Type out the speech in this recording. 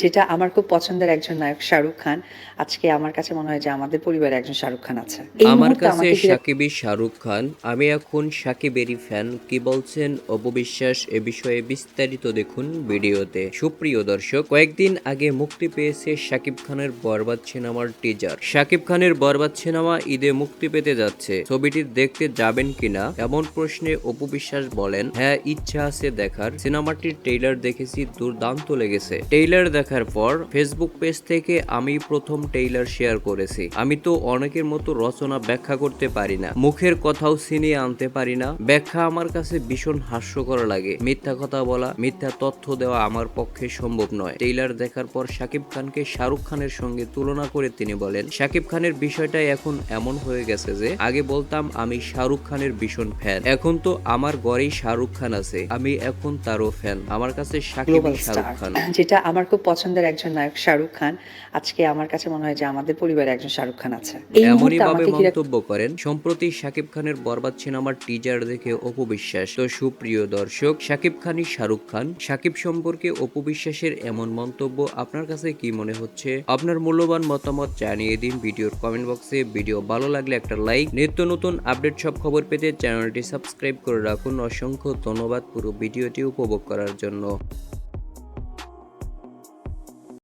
যেটা আমার খুব পছন্দের একজন নায়ক শাহরুখ খান। আজকে আমার কাছে মনে হয় যে আমাদের পরিবারে একজন শাহরুখ খান আছে। আমার কাছে সাকিবই শাহরুখ খান। আমি এখন সাকিবেরই ফ্যান কি বলছেন? অপবিশ্বাস এ বিষয়ে বিস্তারিত দেখুন ভিডিওতে। সুপ্রিয় দর্শক কয়েকদিন আগে মুক্তি পেয়েছে সাকিব খানের বরবাদ সিনেমার টিজার সাকিব খানের বরবাদ সিনেমা ঈদে মুক্তি পেতে যাচ্ছে। ছবিটি দেখতে যাবেন কিনা এমন প্রশ্নে অপবিশ্বাস বলেন হ্যাঁ ইচ্ছা আছে দেখার। সিনেমাটির ট্রেইলার দেখেছি দুর্দান্ত লেগেছে। ট্রেইলার দেখার পর ফেসবুক পেজ থেকে আমি প্রথম ট্রেইলার শেয়ার করেছি। আমি তো অনেকের মতো রচনা ব্যাখ্যা করতে পারি না। মুখের কথাও ছিনিয়ে আনতে পারি না। ব্যাখ্যা আমার কাছে ভীষণ হাস্যকর লাগে। মিথ্যা কথা বলা মিথ্যা তথ্য দেওয়া আমার পক্ষে সম্ভব নয়। ট্রেইলার দেখার পর শাকিব খানকে শাহরুখ খানের সঙ্গে তুলনা করে তিনি বলেন শাকিব খানের বিষয়টা এখন এমন হয়ে গেছে যে আগে বলতাম আমি শাহরুখ খানের ভীষণ ফ্যান এখন তো আমার ঘরেই শাহরুখ খান আছে। আমি এখন তারও ফ্যান আমার কাছে শাকিব শাহরুখ খান যেটা আমার খুব পছন্দের একজন নায়ক শাহরুখ খান। আজকে আমার কাছে মনে হয় যে আমাদের পরিবারে একজন শাহরুখ খান আছে। এমনই ভাবে মন্তব্য করেন সম্প্রতি শাকিব খানের বরবাদ সিনেমার টিজার দেখে অপবিশ্বাস তো সুপ্রিয় দর্শক শাকিব খানই শাহরুখ খান। শাকিব সম্পর্কে অপবিশ্বাসের এমন মন্তব্য আপনার কাছে কি মনে হচ্ছে? আপনার মূল্যবান মতামত জানিয়ে দিন ভিডিওর কমেন্ট বক্সে ভিডিও ভালো লাগলে একটা লাইক নিত্য নতুন আপডেট সব খবর পেতে চ্যানেলটি সাবস্ক্রাইব করে রাখুন। অসংখ্য ধন্যবাদ পুরো ভিডিওটি উপভোগ করার জন্য।